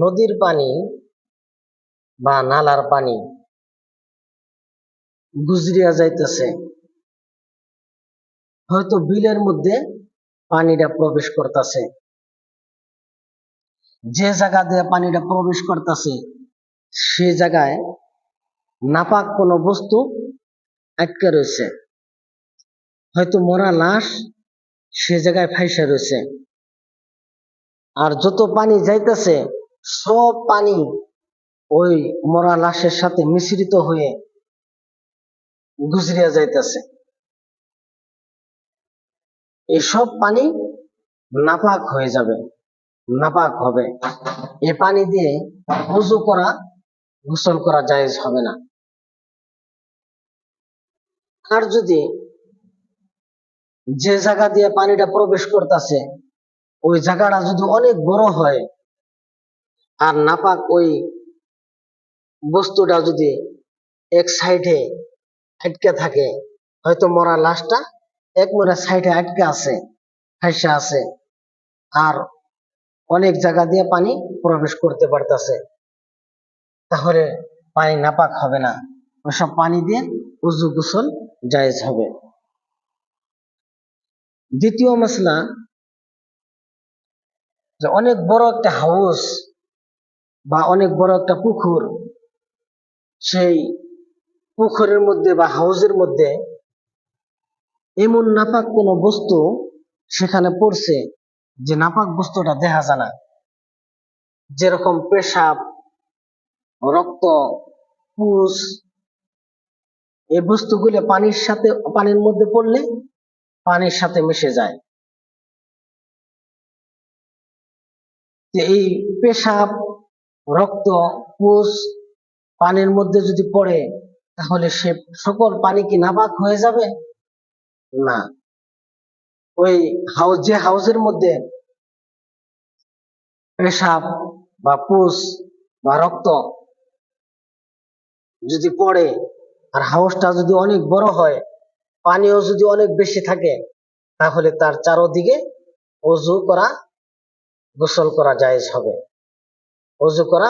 নদীর পানি বা নালার পানি গুজরিয়া যাইতেছে। হয়তো বিলের মধ্যে পানিটা প্রবেশ করতেছে। যে জায়গা দিয়ে পানিটা প্রবেশ করতেছে, সে জায়গায় নাপাক কোনো বস্তু আটকে রয়েছে। হয়তো মরা লাশ সে জায়গায় ফাইসা রয়েছে। আর যত পানি যাইতেছে সব পানি ওই মরা লাশের সাথে মিশ্রিত হয়ে গুজরিয়া যাইতেছে। এই সব পানি নাপাক হয়ে যাবে, নাপাক হবে। এ পানি দিয়ে উজু করা, গোসল করা জায়েজ হবে না। আর যদি যে জায়গা দিয়ে পানিটা প্রবেশ করতেছে, ওই জায়গাটা যদি অনেক বড় হয় আর নাপাক ওই বস্তুটা যদি এক সাইডে আটকে থাকে, হয়তো মরা লাশটা এক মরা সাইডে আটকে আছে ফাইসা আছে আর অনেক জায়গা দিয়ে পানি প্রবেশ করতে পারতেছে। তাহলে পানি নাপাক হবে না। ওসব পানি দিয়ে উজু গোসল জায়েজ হবে। দ্বিতীয় মশলা যে অনেক বড় একটা হাউস বা অনেক বড় একটা পুকুর, সেই পুকুরের মধ্যে বা হাউসের মধ্যে এমন নাপাক কোনো বস্তু সেখানে পড়ছে যে নাপাক বস্তুটা দেখা যায় না। যেরকম পেশাব, রক্ত, পুষ, এই বস্তুগুলো পানির সাথে, পানির মধ্যে পড়লে পানির সাথে মিশে যায়। এই পেশাব রক্ত, পুষ, পানির মধ্যে যদি পড়ে, তাহলে সে সকল পানি কি নাপাক হয়ে যাবে? না। ওই হাউস, যে হাউসের মধ্যে পেশাব বা পুষ বা রক্ত যদি পড়ে, আর হাউসটা যদি অনেক বড় হয়, পানিও যদি অনেক বেশি থাকে, তাহলে তার চারোদিকে অজু করা, গোসল করা জায়েজ হবে। অজু করা,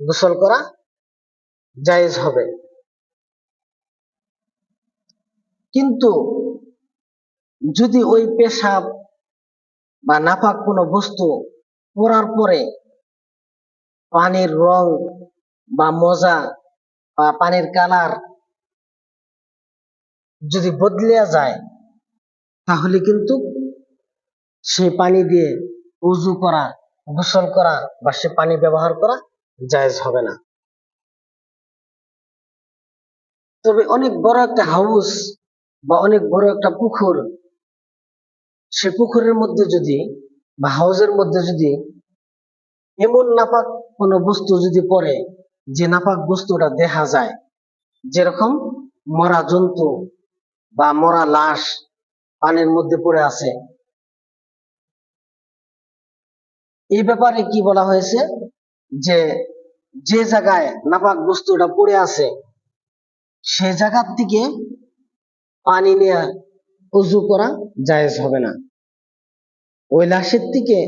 গোসল করা জায়েজ হবে। কিন্তু যদি ওই পেশাব বা নাপাক কোনো বস্তু পড়ার পরে পানির রং বা মজা বা পানির কালার যদি বদলে যায়, তাহলে কিন্তু সেই পানি দিয়ে উজু করা গোসল করা বা সে পানি ব্যবহার করা জায়েজ হবে না। তবে অনেক বড় একটা হাউস বা অনেক বড় একটা পুকুর সে পুকুরের মধ্যে যদি বা হাউসের মধ্যে যদি এমন নাপাক কোনো বস্তু যদি পড়ে, যে নাপাক বস্তুটা দেখা যায়, যেরকম মরা জন্তু বা মরা লাশ পানির মধ্যে পড়ে আছে এই ব্যাপারে কি বলা হয়েছে? যে যে জায়গায় নাপাক বস্তুটা পড়ে আছে, সে জায়গার থেকে পানি নেওয়া উজু করা জায়েজ হবে না। ওই লাশের থেকে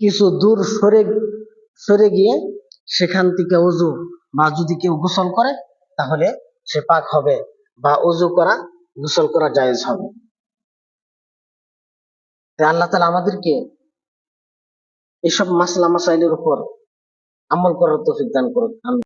কিছু দূর সরে সরে গিয়ে সেখান থেকে উজু বা যদি কেউ গোসল করে, তাহলে সে পাক হবে বা উজু করা, গোসল করা জায়েজ হবে। আল্লাহ তালা আমাদেরকে এসব মাসলা মাসাইলের উপর আমল করার তৌফিক দান করুক আমিন।